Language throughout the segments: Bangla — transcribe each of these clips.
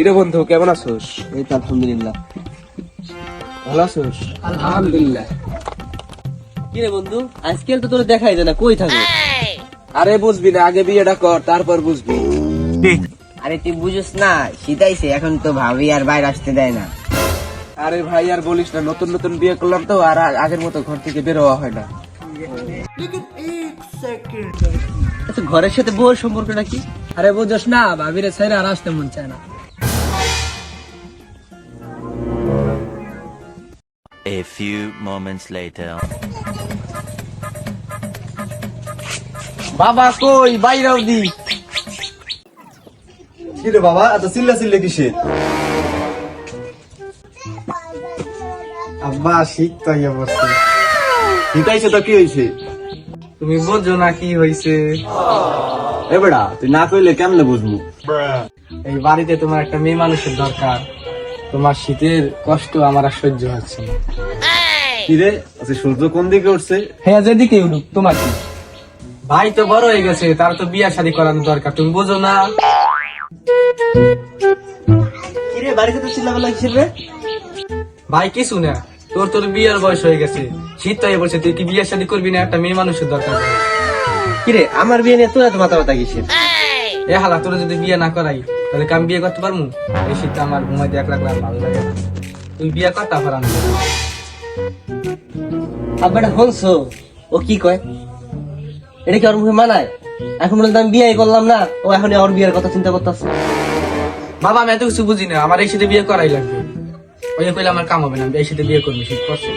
কিরে বন্ধু কেমন আছোস? এই তো আলহামদুলিল্লাহ। ভালো আছোস? আলহামদুলিল্লাহ। কিরে বন্ধু আজকাল তো তোর দেখাই যায় না কই থাকে আরে বুঝবি না আগে বিয়েটা কর তারপর বুঝবি। আরে তুই বুঝিস না শীতাইছে এখন তো ভাবি আর বাইরে আসতে দেয় না। আরে ভাই আর বলিস না নতুন নতুন বিয়ে করলাম তো আর আগের মতো ঘর থেকে বের হওয়া হয় না। আচ্ছা ঘরের সাথে বউর সম্পর্কটা কি আরে বুঝোস না ভাবিরে ছেড়ে আর আসতে মন চায় না। A few moments later. বাবা কই? বাইরেও দি। কিরে বাবা? এত চিল্লা চিল্লে কিসে আব্বা শীত তো বসছে শীতাইছে তো কি হয়েছে তুমি বোঝো না কি হয়েছে এ বেড়া তুই না কইলে কেমনে বুঝব এই বাড়িতে তোমার একটা মেয়ে মানুষের দরকার। তোমার শীতের কষ্ট আমার আর সহ্য হচ্ছে না। কিরে আচ্ছা সূর্য কোন দিকে উঠছে? হ্যাঁ যেদিকে উঠুক তোমার কি ভাই তো বড় হয়ে গেছে তার তো বিয়া শাদী করানো দরকার তুমি বোঝো না। কিরে বাড়িতে তো চিল্লাবেলা কিসের রে? ভাই কিছু না। তোর তোর বিয়ের বয়স হয়ে গেছে। শীত তো বলছে তুই কি বিয়ে শাদী করবি না? একটা মেয়ে মানুষের দরকার। কিরে আমার বিয়ে নিয়ে তোর এত মাথা ব্যথা কিসের এ হালা তোর যদি বিয়ে না করাই তাহলে কি আমি বিয়ে করতে পারব? এই শীতটা আমার ঘুমাই দেখ রাখলে আর ভালো লাগে। তুই বিয়ে কর তারপর আমি আব্বাটা ও কি কয়? এটা কি ওর মুখে মানায়? এখন বলে আমি বিয়ে করলাম না ও এখন ওর বিয়ের কথা চিন্তা করতেছে। বাবা আমি এত কিছু বুঝি না আমার এই শীতে বিয়ে করাই লাগবে। ওই কইলে আমার কাম হবে না। আমি এই শীতে বিয়ে করব শীত করছে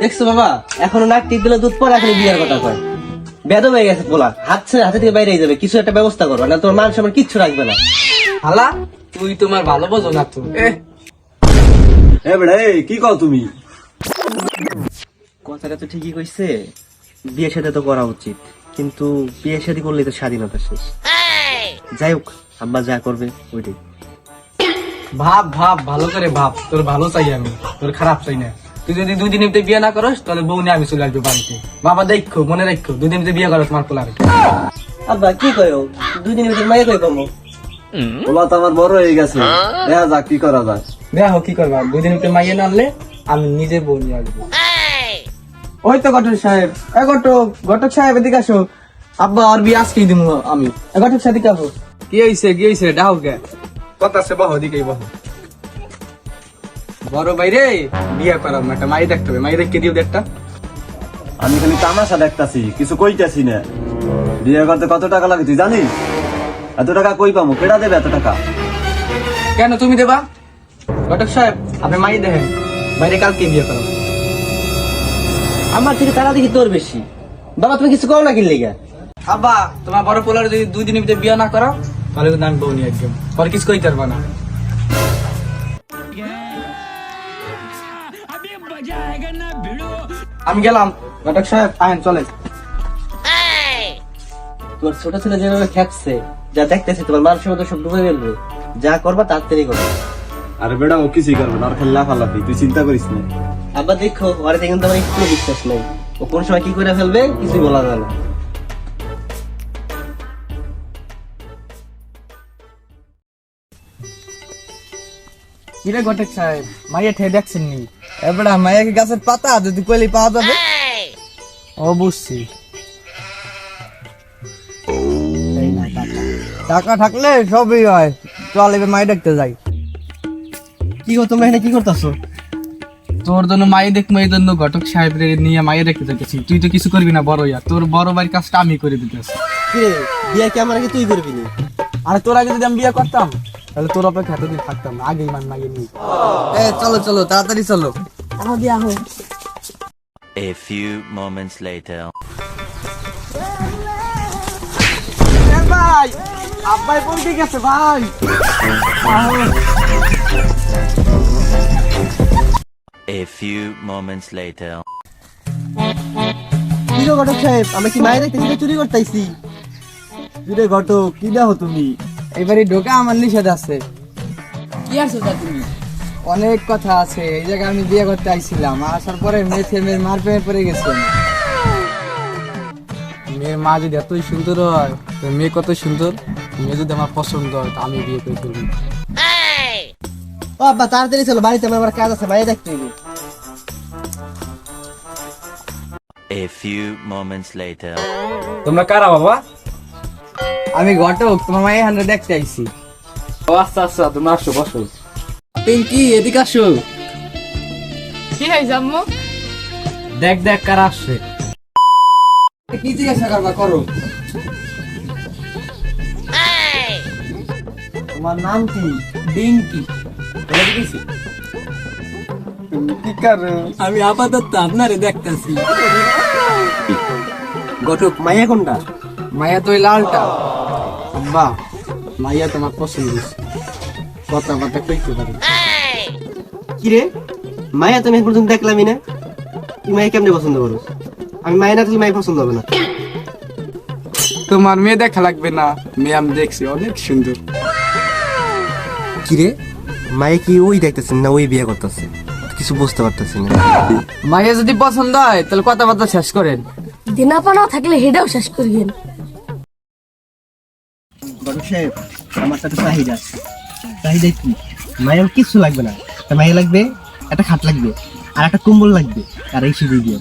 দেখছ বাবা এখনও নাক টিপ দিলে দুধ পরে এখন বিয়ের কথা কয়। বেদ হয়ে গেছে পোলা। হাত ছেড়ে হাতে থেকে বাইরে যাবে কিছু একটা ব্যবস্থা করো না তোমার মান সম্মান কিচ্ছু রাখবে না। হালা তুই তোমার ভালো বোঝো না তো এ। এ বেড়া এই কি কও তুমি? কথাটা তো ঠিকই কইছে বিয়ে সাথে তো করা উচিত কিন্তু বিয়ে শাদী করলে তো স্বাধীনতা শেষ। যাই হোক আব্বা যা করবে ওইটাই। ভাব ভাব ভালো করে ভাব তোর ভালো চাই আমি তোর খারাপ চাই না। তুই যদি দুই দিনের বিয়ে না করস তাহলে বউ নিয়ে আমি চলে আসব বাড়িতে। বাবা দেখো মনে রাখো দুই দিনের বিয়ে করো তোমার পোলারে আব্বা কি কয়ো দুই দিনের ভিতরে মাইয়া কই পাবো? ওলা তো আমার বড় হয়ে গেছে। দেখা যাক কি করা যায়। দেখো কি করবা? দুই দিন মাইয়ে না আনলে আমি নিজে বউ নিয়ে আসব। ওই তো ঘটক সাহেব। এ ঘটক ঘটক সাহেব এদিকে আসো। আব্বা আর বিয়ে আজকেই দিব আমি। এ ঘটক সাহেব এদিকে আসো। কি হইছে কি হইছে? ডাও কে? কথা সে বহ দিকেই বহ। বড় বাইরে বিয়ে করাম একটা মাই দেখতে হবে। মাই দেখতে দিও একটা আমি খালি তামাশা দেখতাছি কিছু কইতাছি না। বিয়ে করতে কত টাকা লাগে তুই জানিস? এত টাকা কই পাবো কেডা দেবে এত টাকা? কেন তুমি দেবা? ঘটক সাহেব আপনি মাই দেখেন বাইরে কালকে বিয়ে করো। আমার থেকে তারা দেখি তোর বেশি। বাবা তুমি কিছু করো না কিনলে গা আব্বা তোমার বড় পোলার যদি দুই দিনের ভিতরে বিয়ে না করো তাহলে কিন্তু আমি বউ নিয়ে একদম। পরে কিছু কই পারবা না। আমি গেলাম। ঘটক সাহেব আহেন চলে তোর ছোট ছেলে যেভাবে খেপছে যা দেখতেছি তোমার মান সম্মান তো সব ডুবে গেলবে যা করবা তাড়াতাড়ি করো। আরে বেড়া ও কিছুই করবে না আর খালি তুই চিন্তা করিস না। আব্বা দেখো ওরে দেখেন তোমার একটু বিশ্বাস নেই। ও কোন সময় কি করে ফেলবে কিছুই বলা যায় না। কিরে ঘটক সাহেব মাইয়া ঠে দেখছেন নি এবারে মাইয়া কি গাছের পাতা? যদি কইলে পাওয়া যাবে। এই না টাকা। টাকা থাকলে সবই হয়। চল মাই দেখতে যাই। কি গো তোমরা এখানে কি করতেছো? তোর জন্য মাই দেখব এই জন্য ঘটক সাহেব নিয়ে মাইয়ে দেখতে যাচ্ছি তুই তো কিছু করবি না বড় ইয়া। তোর বড় ভাইয়ের কাজটা আমি করে দিতেছি। কিরে বিয়ে কি আমার আগে তুই করবি নি? আর তোর আগে যদি আমি বিয়ে করতাম তাহলে তোর অপেক্ষা এতদিন থাকতাম না আগেই মান মাইয়ে নিয়ে এ চলো চলো তাড়াতাড়ি চলো। A few moments later. ভাই আব্বাই পৌঁছে গেছে ভাই। A few moments later. কি ঘটক সাহেব আমি কি মায়ের থেকে চুরি করতেছি? কিরে ঘটক কি দেখো তুমি? এবারে ঢোকা আমার নিষেধ আছে। কি আছো তা তুমি? অনেক কথা আছে। এই জায়গায় আমি বিয়ে করতে আইছিলাম। আসার পরে মেয়ে মেয়ের মার প্রেমে পড়ে গেছেন মেয়ের মা যদি এতই সুন্দর হয় তো মেয়ে কত সুন্দর? মেয়ে যদি আমার পছন্দ হয় তো আমি বিয়ে করে ফেলব। ও আব্বা তাড়াতাড়ি চলো বাড়িতে আমার কাজ আছে মাইয়া দেখতে A few moments later. তোমরা কারা বাবা? আমি ঘটক তোমার মায়ের হান্ডে দেখতে আইছি। ও আচ্ছা আচ্ছা তোমরা আসো বসো। পিঙ্কি এদিকে আসো। কি হয়েছে আম্মু? দেখ দেখ কার আসছে। কি জিজ্ঞাসা করবা করো। তোমার নাম কি? ডিঙ্কি আমি আপাতত আপনারে দেখতেছি। ঘটক মাইয়া কোনটা? মায়া তো ওই লালটা। আব্বা মাইয়া তোমার পছন্দ। হয়েছে। কথা কথা কইতে পারি। কি রে মায়া তুমি এখন পর্যন্ত দেখলামই না? তুই মায়া কেমনে পছন্দ করো আমি মায়া না তুই মায়া পছন্দ হবে না। তোমার মেয়ে দেখা লাগবে না। মেয়ে আমি দেখছি অনেক সুন্দর। কি রে মায়া কি ওই দেখতেছেন না ওই বিয়ে করতেছে? কিছু বুঝতে পারতেছি না। মাইয়া যদি পছন্দ হয় তাহলে কথাবার্তা শেষ করেন। দিনাপানা থাকলে হেডাও শেষ করিয়েন। বড় সাহেব আমার সাথে চাহিদা আছে। চাহিদা কি মায়ের কিছু লাগবে না। একটা মায়া লাগবে একটা খাট লাগবে আর একটা কম্বল লাগবে আর এই সিঁড়ি দিয়ে।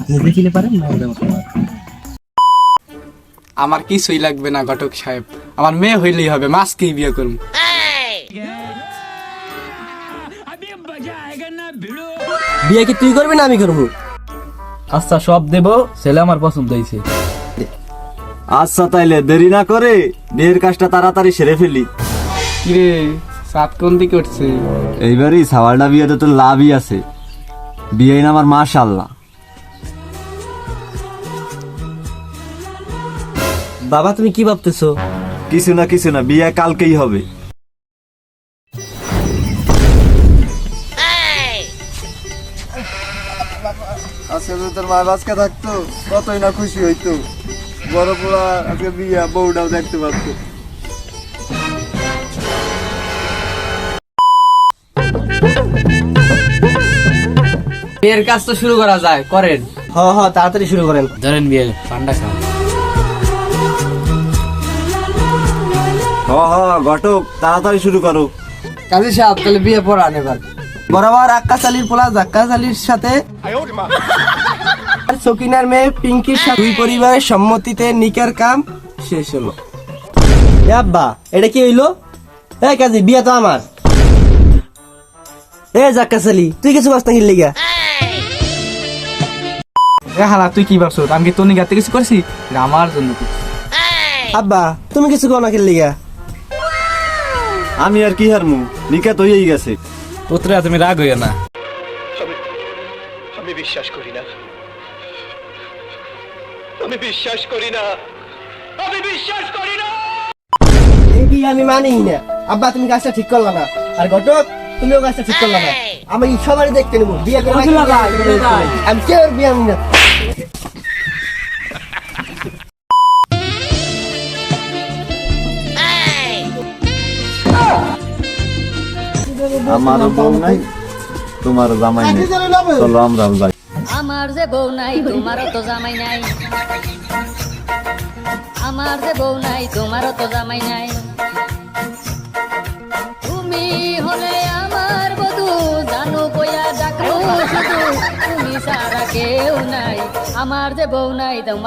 আপনি দেখিলে পারেন মায়ের ব্যবস্থা। আমার কিছুই লাগবে না ঘটক সাহেব। আমার মেয়ে হইলেই হবে মাসকেই বিয়ে করুন। বিয়ে কি তুই করবি না আমি করব? আচ্ছা সব দেব ছেলে আমার পছন্দ হয়েছে। আচ্ছা তাইলে দেরি না করে বিয়ের কাজটা তাড়াতাড়ি সেরে ফেলি। কিরে সাত কোন দিকে উঠছে? এইবারই সাওয়ালটা বিয়েতে তো লাভই আছে। বিয়ে না আমার মাশাল্লাহ। বাবা তুমি কি ভাবতেছো? কিছু না কিছু না বিয়ে কালকেই হবে। আজকে যদি তোর মায়ের বাচ্চা থাকতো কতই না খুশি হইতো। বড় পোড়া আজকে বিয়া বউটাও দেখতে পারতো। বিয়ের কাজ তো শুরু করা যায় করেন। হ হ তাড়াতাড়ি শুরু করেন। ধরেন বিয়ে ঠান্ডা খান। হ হ ঘটক তাড়াতাড়ি শুরু করো। কাজী সাহেব তাহলে বিয়ে পড়ান এবার। বরাবর আক্কাস আলীর পোলা জাক্কাস আলীর সাথে সকিনার মেয়ে পিঙ্কির সাথে। দুই পরিবারের সম্মতিতে নিকার কাম শেষ হলো। এ আব্বা এটা কি হইল? এই কাজী বিয়ে তো আমার। এ জাক্কাস আলী তুই কিছু বাস্তা হিল গা এ হালা তুই কি ভাবছ আমি কি তোর নিগাতে কিছু করছি? এটা আমার জন্য করছি। আব্বা তুমি কিছু কো না খেললি আমি আর কি হারমু? নিকা তো হয়েই গেছে। পুত্রা তুমি রাগ হইও না। এই বিয়ে আমি মানি না। আব্বা তুমি কাজটা ঠিক করলা না। আর ঘটক তুমিও কাজটা ঠিক করলা না। আমি সবারই দেখতে নেব। বিয়ে করে আমি কেউ বিয়ে আমি না। আমারও বউ নাই তোমারও জামাই নেই। চলো, আমরাও যাই। আমার যে বউ নাই, তোমারও তো জামাই নাই। আমার যে বউ নাই, তোমারও তো জামাই নাই। তুমি হলে আমার বধু, জানো বইয়া ডাকবো শুধু। তুমি সারা কেউ আমার যে বউ নাই দাও